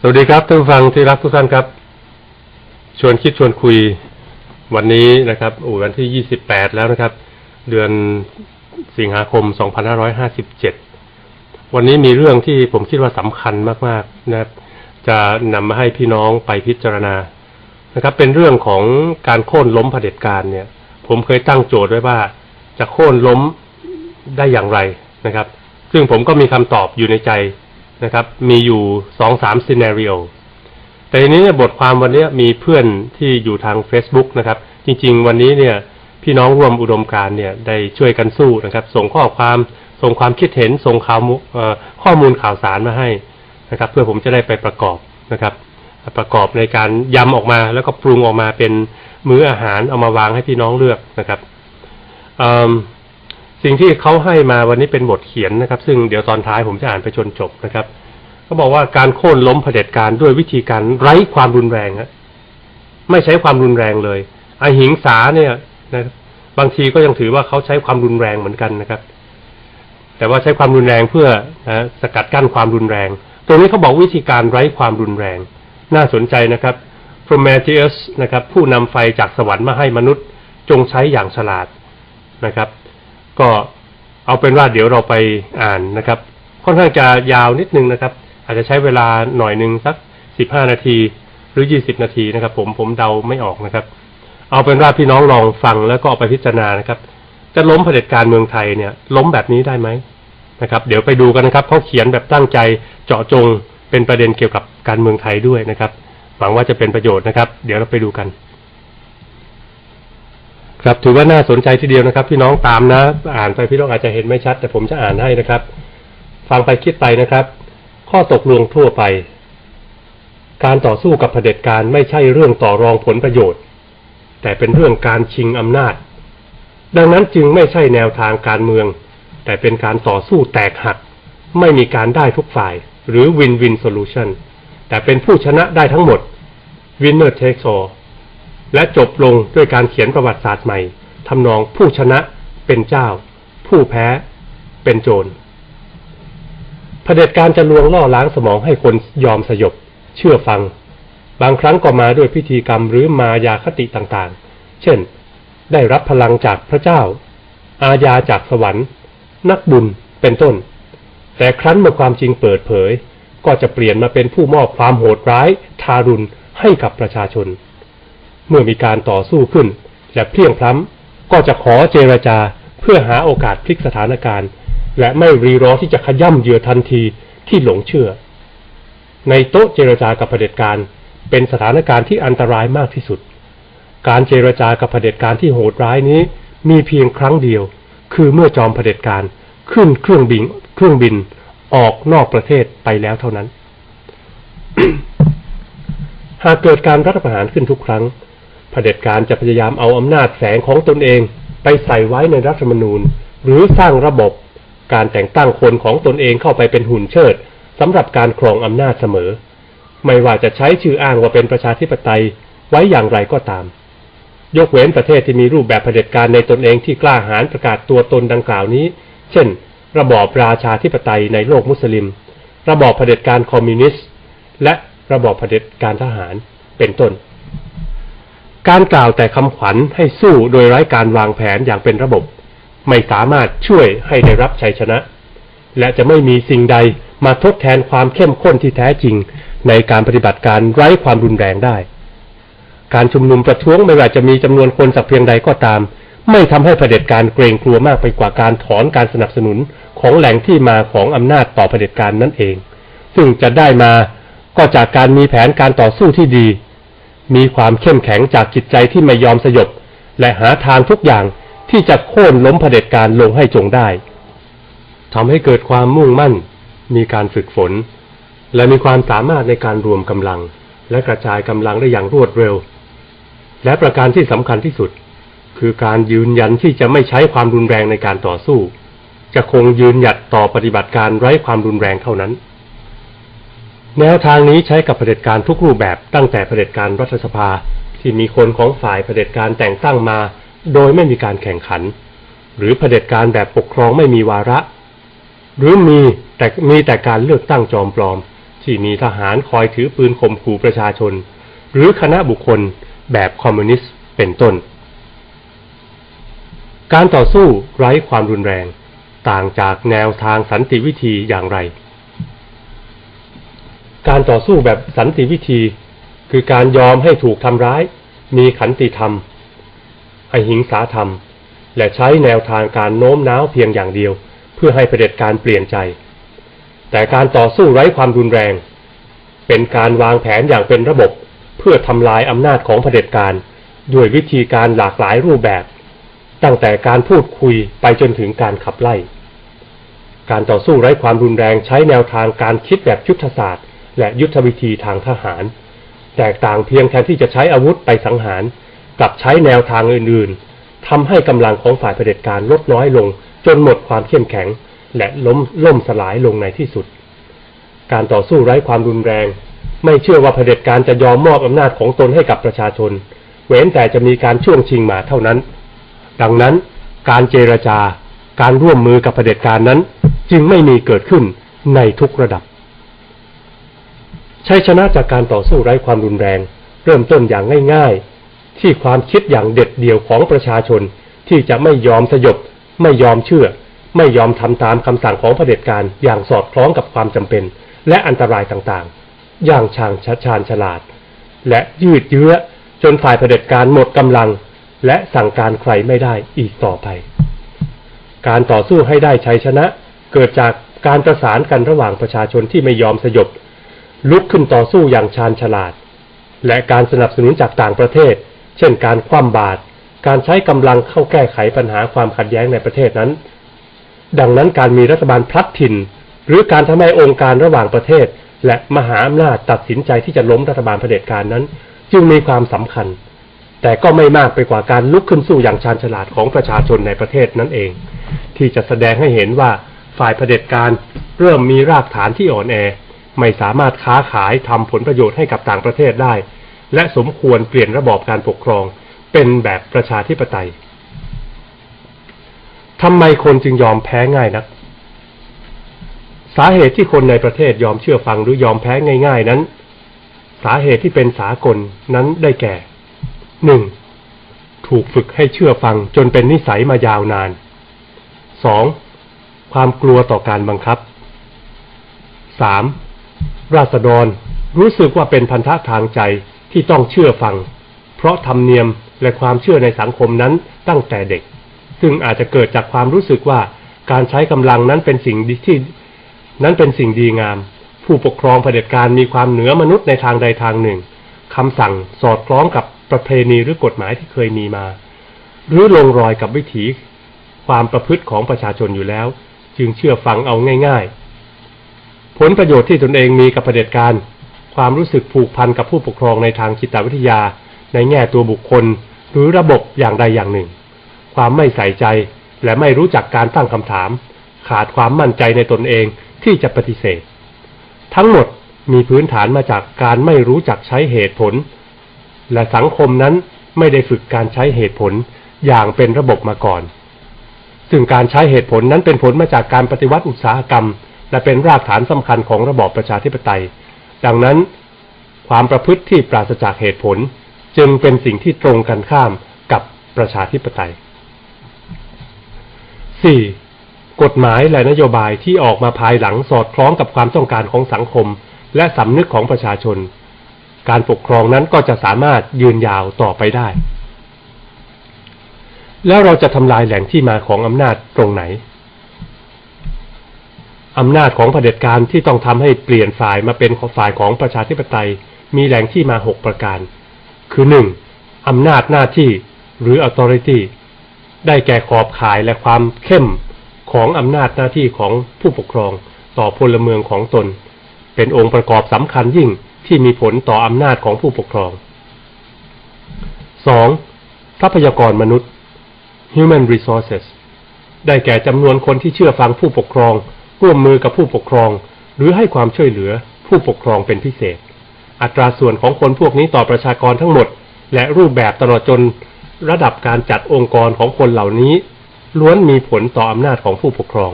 สวัสดีครับท่านผู้ฟังที่รักทุกท่านครับ ชวนคิดชวนคุยวันนี้นะครับโอ้วันที่ 28 แล้วนะครับ เดือนสิงหาคม 2557 วันนี้มีเรื่องที่ผมคิดว่าสำคัญมากๆนะครับ จะนำมาให้พี่น้องไปพิจารณานะครับ เป็นเรื่องของการโค่นล้มเผด็จการเนี่ย ผมเคยตั้งโจทย์ไว้ว่า จะโค่นล้มได้อย่างไรนะครับ ซึ่งผมก็มีคำตอบอยู่ในใจ นะครับ มีอยู่สองสามซีนารีโอแต่ทีนี้เนี่ยบทความวันนี้มีเพื่อนที่อยู่ทาง Facebook นะครับ จริง ๆ วันนี้เนี่ยพี่น้องร่วมอุดมการเนี่ยได้ช่วยกันสู้นะครับ ส่งข้อความส่งความคิดเห็นส่งข่าวข้อมูลข่าวสารมาให้นะครับ เพื่อผมจะได้ไปประกอบนะครับ ประกอบในการยำออกมาแล้วก็ปรุงออกมาเป็นมื้ออาหารเอามาวางให้พี่น้องเลือกนะครับ สิ่งที่เขาให้มาวันนี้เป็นบทเขียนนะครับ ซึ่งเดี๋ยวตอนท้ายผมจะอ่านไปจนจบนะครับเขาบอกว่าการโค่นล้มเผด็จการด้วยวิธีการไร้ความรุนแรงฮะไม่ใช้ความรุนแรงเลยอหิงสาเนี่ยนะครับบางทีก็ยังถือว่าเขาใช้ความรุนแรงเหมือนกันนะครับ แต่ว่าใช้ความรุนแรงเพื่อนะสกัดกั้นความรุนแรง ตรงนี้เขาบอกวิธีการไร้ความรุนแรง น่าสนใจนะครับ Prometheus นะครับ ผู้นำไฟจากสวรรค์มาให้มนุษย์จงใช้อย่างฉลาดนะครับ ก็เอาเป็นว่าเดี๋ยวเราไปอ่านนะครับ ค่อนข้างจะยาวนิดนึงนะครับ อาจจะใช้เวลาหน่อยหนึ่งสักสิบห้านาที หรือยี่สิบนาทีนะครับ ผมผมเดาไม่ออกนะครับ เอาเป็นว่าพี่น้องลองฟังแล้วก็เอาไปพิจารณานะครับ จะล้มเผด็จการเมืองไทยเนี่ย ล้มแบบนี้ได้ไหมนะครับ เดี๋ยวไปดูกันนะครับเขาเขียนแบบตั้งใจเจาะจงเป็นประเด็นเกี่ยวกับการเมืองไทยด้วยนะครับหวังว่าจะเป็นประโยชน์นะครับ เดี๋ยวเราไปดูกัน ครับถือว่าน่าสนใจทีเดียวนะครับ พี่น้องตามนะ อ่านไปพี่น้องอาจจะเห็นไม่ชัด แต่ผมจะอ่านให้นะครับ ฟังไปคิดไปนะครับ ข้อตกลงทั่วไป การต่อสู้กับเผด็จการไม่ใช่เรื่องต่อรองผลประโยชน์ แต่เป็นเรื่องการชิงอำนาจ ดังนั้นจึงไม่ใช่แนวทางการเมือง แต่เป็นการต่อสู้แตกหัก ไม่มีการได้ทุกฝ่าย หรือ win-win solution แต่เป็นผู้ชนะได้ทั้งหมด winner takes all และจบลงด้วยการเขียนประวัติศาสตร์ใหม่ทำนองผู้ชนะเป็นเจ้า ผู้แพ้เป็นโจรเผด็จการจะลวงล่อล้างสมองให้คนยอมสยบ เชื่อฟัง บางครั้งก็มาด้วยพิธีกรรมหรือมายาคติต่างๆ เช่น ได้รับพลังจากพระเจ้า อาญาจากสวรรค์ นักบุญเป็นต้น แต่ครั้นเมื่อความจริงเปิดเผย ก็จะเปลี่ยนมาเป็นผู้มอบความโหดร้าย ทารุณให้กับประชาชน เมื่อมีการต่อสู้ขึ้น และเพลียงพล้ำก็จะขอเจรจาเพื่อหาโอกาสพลิกสถานการณ์ และไม่รีรอที่จะขย่ำเหยื่อทันทีที่หลงเชื่อ ในโต๊ะเจรจากับเผด็จการเป็นสถานการณ์ที่อันตรายมากที่สุด การเจรจากับเผด็จการที่โหดร้ายนี้มีเพียงครั้งเดียว คือเมื่อจอมเผด็จการขึ้นเครื่องบินเครื่องบินออกนอกประเทศไปแล้วเท่านั้น หากเกิดการรัฐประหารขึ้นทุกครั้ง เผด็จการจะพยายามเอาอำนาจแฝงของตนเอง ไปใส่ไว้ในรัฐธรรมนูญ หรือสร้างระบบการแต่งตั้งคนของตนเองเข้าไปเป็นหุ่นเชิดสำหรับการครองอำนาจเสมอ ไม่ว่าจะใช้ชื่ออ้างว่าเป็นประชาธิปไตยไว้อย่างไรก็ตาม ยกเว้นประเทศที่มีรูปแบบเผด็จการในตนเองที่กล้าหาญประกาศตัวตนดังกล่าวนี้ เช่น ระบอบราชาธิปไตยในโลกมุสลิม ระบอบเผด็จการคอมมิวนิสต์ และระบอบเผด็จการทหารเป็นต้น การกล่าวแต่คำขวัญให้สู้โดยไร้การวางแผนอย่างเป็นระบบ ไม่สามารถช่วยให้ได้รับชัยชนะ และจะไม่มีสิ่งใดมาทดแทนความเข้มข้นที่แท้จริง ในการปฏิบัติการไร้ความรุนแรงได้ การชุมนุมประท้วงไม่ว่าจะมีจำนวนคนสักเพียงใดก็ตาม ไม่ทำให้เผด็จการเกรงกลัวมากไปกว่าการถอนการสนับสนุนของแหล่งที่มาของอำนาจต่อเผด็จการนั่นเอง ซึ่งจะได้มาก็จากการมีแผนการต่อสู้ที่ดี มีความเข้มแข็งจากจิตใจที่ไม่ยอมสยบ และหาทางทุกอย่างที่จะโค่นล้มเผด็จการลงให้จงได้ทำให้เกิดความมุ่งมั่น มีการฝึกฝน และมีความสามารถในการรวมกำลัง และกระจายกำลังได้อย่างรวดเร็ว และประการที่สำคัญที่สุด คือการยืนยันที่จะไม่ใช้ความรุนแรงในการต่อสู้ จะคงยืนหยัดต่อปฏิบัติการไร้ความรุนแรงเท่านั้น แนวทางนี้ใช้กับเผด็จการทุกรูปแบบตั้งแต่เผด็จการรัฐสภาที่มีคนของฝ่ายเผด็จการแต่งตั้งมา โดยไม่มีการแข่งขัน หรือเผด็จการแบบปกครองไม่มีวาระ หรือมีแต่มีแต่การเลือกตั้งจอมปลอม ที่มีทหารคอยถือปืนข่มขู่ประชาชน หรือคณะบุคคลแบบคอมมิวนิสต์เป็นต้น การต่อสู้ไร้ความรุนแรง ต่างจากแนวทางสันติวิธีอย่างไร การต่อสู้แบบสันติวิธี คือการยอมให้ถูกทำร้าย มีขันติธรรมอหิงสาธรรม และใช้แนวทางการโน้มน้าวเพียงอย่างเดียว เพื่อให้เผด็จการเปลี่ยนใจ แต่การต่อสู้ไร้ความรุนแรง เป็นการวางแผนอย่างเป็นระบบ เพื่อทำลายอำนาจของเผด็จการ ด้วยวิธีการหลากหลายรูปแบบ ตั้งแต่การพูดคุยไปจนถึงการขับไล่ การต่อสู้ไร้ความรุนแรงใช้แนวทางการคิดแบบยุทธศาสตร์ และยุทธวิธีทางทหาร แตกต่างเพียงแทนที่จะใช้อาวุธไปสังหาร กลับใช้แนวทางอื่นๆทำให้กำลังของฝ่ายเผด็จการลดน้อยลง จนหมดความเข้มแข็ง และล้มล่มสลายลงในที่สุด การต่อสู้ไร้ความรุนแรง ไม่เชื่อว่าเผด็จการจะยอมมอบอำนาจของตนให้กับประชาชน เว้นแต่จะมีการช่วงชิงมาเท่านั้น ดังนั้น การเจรจาการร่วมมือกับเผด็จการนั้น จึงไม่มีเกิดขึ้นในทุกระดับ ชัยชนะจากการต่อสู้ไร้ความรุนแรง เริ่มต้นอย่างง่าย ๆ ที่ความคิดอย่างเด็ดเดี่ยวของประชาชนที่จะไม่ยอมสยบ ไม่ยอมเชื่อ ไม่ยอมทำตามคำสั่งของเผด็จการอย่างสอดคล้องกับความจำเป็น และอันตรายต่างๆ อย่างชางชัดชาญฉลาด และยืดเยื้อจนฝ่ายเผด็จการหมดกำลัง และสั่งการใครไม่ได้อีกต่อไป การต่อสู้ให้ได้ชัยชนะ เกิดจากการประสานกันระหว่างประชาชนที่ไม่ยอมสยบ ลุกขึ้นต่อสู้อย่างชาญฉลาด และการสนับสนุนจากต่างประเทศ เช่นการคว่ำบาตรการใช้กำลังเข้าแก้ไขปัญหาความขัดแย้งในประเทศนั้น ดังนั้นการมีรัฐบาลพลัดถิ่น หรือการทำให้องค์การระหว่างประเทศ และมหาอำนาจตัดสินใจที่จะล้มรัฐบาลเผด็จการนั้น จึงมีความสำคัญ แต่ก็ไม่มากไปกว่าการลุกขึ้นสู้อย่างชาญฉลาดของประชาชนในประเทศนั่นเอง ที่จะแสดงให้เห็นว่าฝ่ายเผด็จการเริ่มมีรากฐานที่อ่อนแอ ไม่สามารถค้าขายทำผลประโยชน์ให้กับต่างประเทศได้ และสมควรเปลี่ยนระบอบการปกครอง เป็นแบบประชาธิปไตยทำไมคนจึงยอมแพ้ง่ายนัก สาเหตุที่คนในประเทศยอมเชื่อฟังหรือยอมแพ้ง่ายๆนั้น สาเหตุที่เป็นสากลนั้นได้แก่หนึ่งถูกฝึกให้เชื่อฟังจนเป็นนิสัยมายาวนานสองความกลัวต่อการบังคับสาม ราษฎรรู้สึกว่าเป็นพันธะทางใจที่ต้องเชื่อฟัง เพราะธรรมเนียมและความเชื่อในสังคมนั้นตั้งแต่เด็ก ซึ่งอาจจะเกิดจากความรู้สึกว่าการใช้กำลังนั้นเป็นสิ่งที่นั้นเป็นสิ่งดีงาม ผู้ปกครองเผด็จการมีความเหนือมนุษย์ในทางใดทางหนึ่งคำสั่งสอดคล้องกับประเพณีหรือกฎหมายที่เคยมีมา หรือลงรอยกับวิถีความประพฤติของประชาชนอยู่แล้ว จึงเชื่อฟังเอาง่าย ๆ ผลประโยชน์ที่ตนเองมีกับเผด็จการ ความรู้สึกผูกพันกับผู้ปกครองในทางจิตวิทยา ในแง่ตัวบุคคล หรือระบบอย่างใดอย่างหนึ่ง ความไม่ใส่ใจและไม่รู้จักการตั้งคำถาม ขาดความมั่นใจในตนเองที่จะปฏิเสธ ทั้งหมดมีพื้นฐานมาจากการไม่รู้จักใช้เหตุผล และสังคมนั้นไม่ได้ฝึกการใช้เหตุผลอย่างเป็นระบบมาก่อน ซึ่งการใช้เหตุผลนั้นเป็นผลมาจากการปฏิวัติอุตสาหกรรม และเป็นรากฐานสำคัญของระบอบประชาธิปไตย ดังนั้น ความประพฤติที่ปราศจากเหตุผล จึงเป็นสิ่งที่ตรงกันข้ามกับประชาธิปไตย 4. กฎหมายและนโยบายที่ออกมาภายหลังสอดคล้องกับความต้องการของสังคม และสำนึกของประชาชน การปกครองนั้นก็จะสามารถยืนยาวต่อไปได้ แล้วเราจะทำลายแหล่งที่มาของอำนาจตรงไหน อำนาจของเผด็จการที่ต้องทำให้เปลี่ยนฝ่ายมาเป็นฝ่ายของประชาธิปไตย มีแหล่งที่มาหกประการ คือหนึ่งอำนาจหน้าที่หรือ authority ได้แก่ขอบข่ายและความเข้มของอำนาจหน้าที่ของผู้ปกครองต่อพลเมืองของตน เป็นองค์ประกอบสำคัญยิ่งที่มีผลต่ออำนาจของผู้ปกครอง 2. ทรัพยากรมนุษย์ human resources ได้แก่จำนวนคนที่เชื่อฟังผู้ปกครอง ร่วมมือกับผู้ปกครอง หรือให้ความช่วยเหลือผู้ปกครองเป็นพิเศษ อัตราส่วนของคนพวกนี้ต่อประชากรทั้งหมด และรูปแบบตลอดจนระดับการจัดองค์กรของคนเหล่านี้ ล้วนมีผลต่ออำนาจของผู้ปกครอง